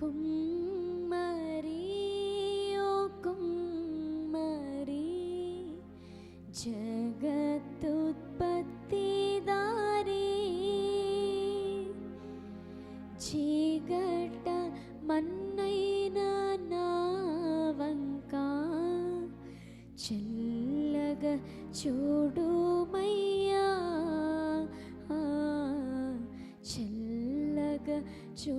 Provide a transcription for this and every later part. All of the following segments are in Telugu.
కుమ్మరి ఓ కుమ్మరి జగత్తుత్పత్తిదారి చీకట మన్నైన నా వంక చల్లగ చూడుమయ్యా ఆ, చూ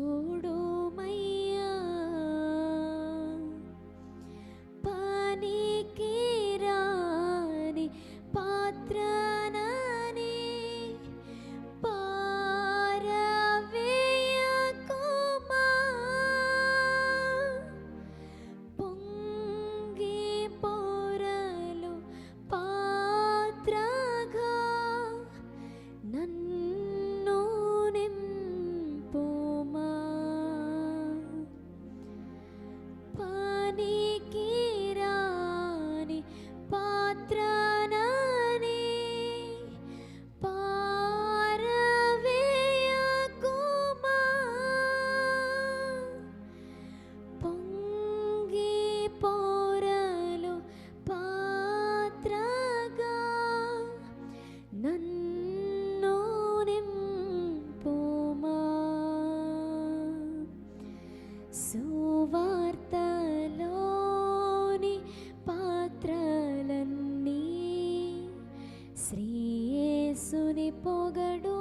పొగడు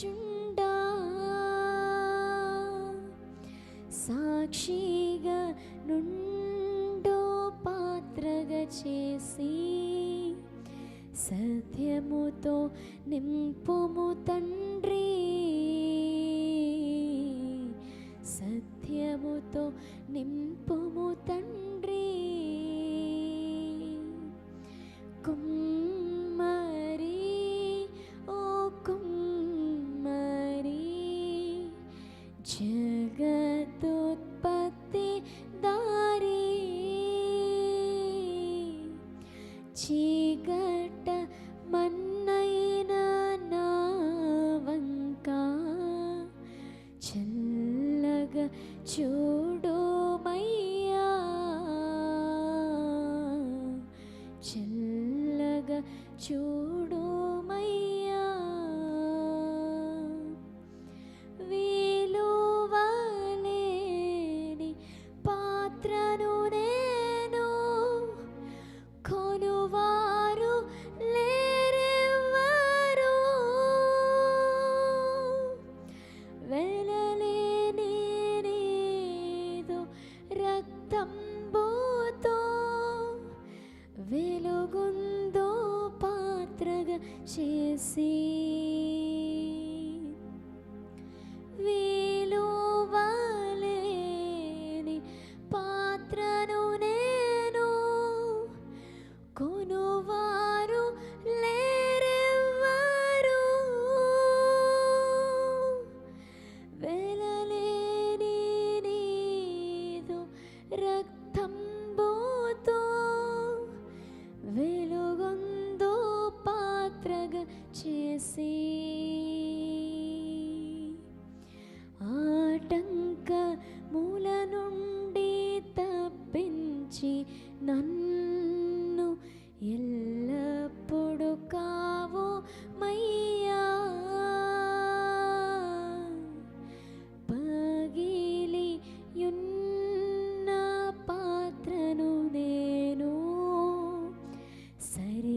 చుండా. సాక్షిగా నుండో పాత్రగా చేసి సత్యముతో నింపుము తండ్రి. చీకట మన్నైన నా వంక. చల్లగ చూడోమయ్యా. చల్లగ చూ tâm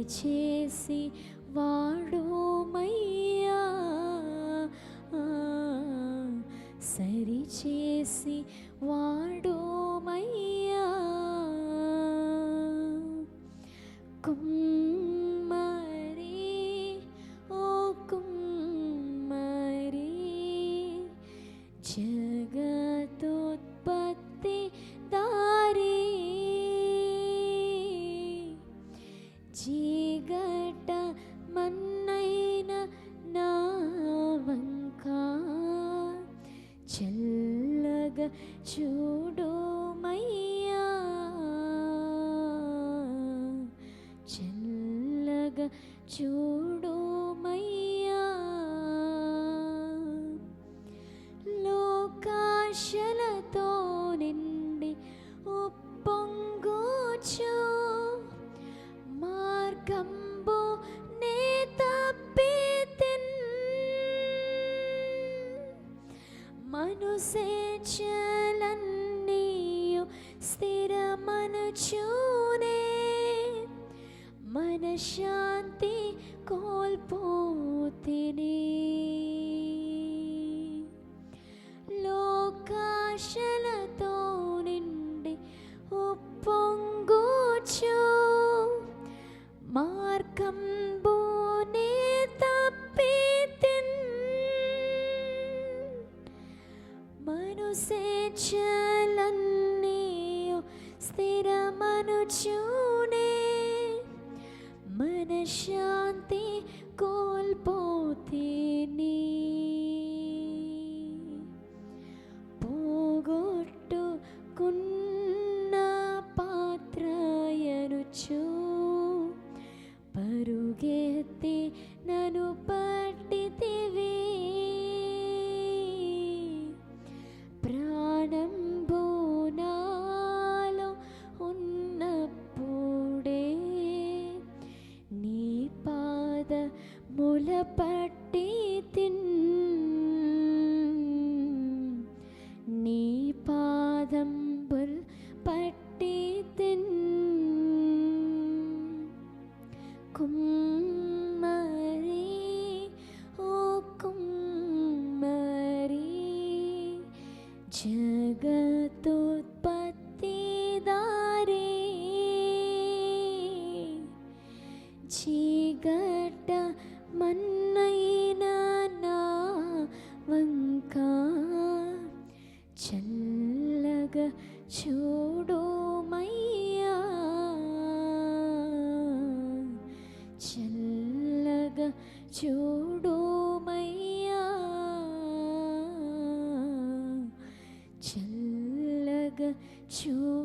సరిచేసి వాడోమయ్యా. ఆ, సరిచేసి వాడోమయ్యా. కుమ్మరి చీగట మన్నైన నా వంక. చల్లగ చూడుమయ్యా చల్లగ చూడుమయ్యా లోకాశలతో శేషలన్నీయు స్థిరమనుచూనే. మనశాంతి కోల్పోతిని అనుచునే. మనశ ജഗത്യോത്പത്തിദാരേ ചീകട്ട മന്നൈന వంక చల్లగా చూడోమయ్యా చల్లగా చూడు 就。